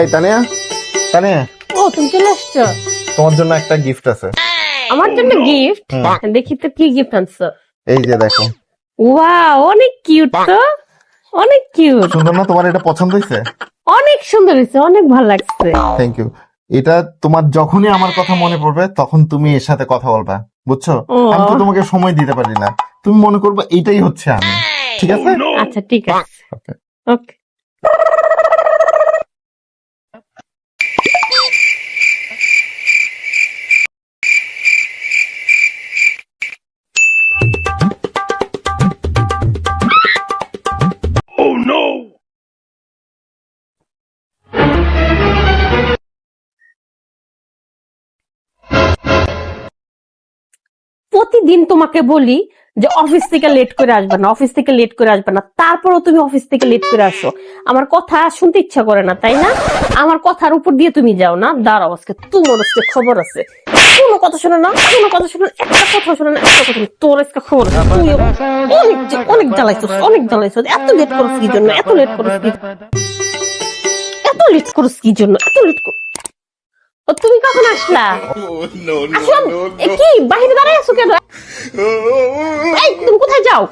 এই তানিয়া? তানিয়া? ও তুমি চলে আসছো? তোমার জন্য একটা গিফট আছে। আমার জন্য গিফট দেখি তো কি গিফট আনছো। এই যে দেখো। ওয়াও অনেক কিউট তো। অনেক কিউট সুন্দর না তোমার এটা পছন্দ হয়েছে? অনেক সুন্দর হয়েছে অনেক ভালো লাগছে। থ্যাংক ইউ এটা তোমার যখনই আমার কথা মনে পড়বে তখন তুমি এর সাথে কথা বলবা। বুঝছ। আমি তো তোমাকে সময় দিতে পারি না। তুমি মনে করবে এটাই হচ্ছে আমি। ঠিক আছে? আচ্ছা ঠিক আছে. ওকে প্রতিদিন তোমাকে বলি যে অফিস থেকে লেট করে আসবে না অফিস থেকে লেট করে আসবে না। তারপরেও তুমি অফিস থেকে লেট করে আসো। আমার কথা শুনতে ইচ্ছা করে না, তাই না? আমার কথার উপর দিয়ে তুমি যাও না। দাঁড়াও আজকে, তোমার আজকে খবর আছে। কোনো কথা শোনো না, কোনো কথা শোনো একটা কথা শোনো না, একটা কথা তোর আজকে খবর তুই অনেক অনেক জ্বালাইছো অনেক জ্বালাইছো এত লেট করছ কি জন্য? এত লেট করছ কি এত লেট করছ কি জন্য? এত লেট কর ও তুমি কখন আসলা? আসলাম? কি? বাহিরে দাঁড়ায় আছো কেন? এই তুমি কোথায় যাও?